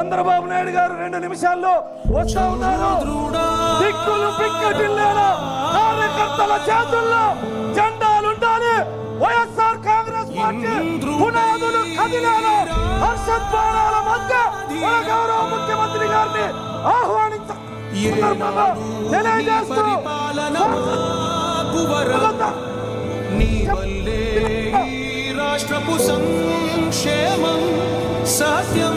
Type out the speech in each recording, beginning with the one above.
చంద్రబాబు నాయుడు గారు రెండు నిమిషాల్లో వస్తా ఉన్నారు. దిక్కులు పిక్కటిల్లేన కార్యకర్తల చేతుల్లో జెండాలుండాలి. వైఎస్ఆర్ కాంగ్రెస్ పార్టీ పునాదులు కదిలేన హర్షద్వారాల మధ్య మన గౌరవ ముఖ్యమంత్రి గారిని ఆహ్వానించ తెలియజేస్తూ రాష్ట్రపు సంక్షేమం సత్యం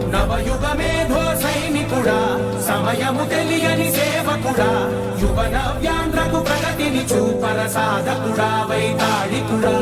నవయుగ మేధో సైనికుడా సమయము తెలియని సేవకుడా యువన వ్యాంధ్రకు ప్రగతిని చూపర సాధకుడా వైతాళికుడా.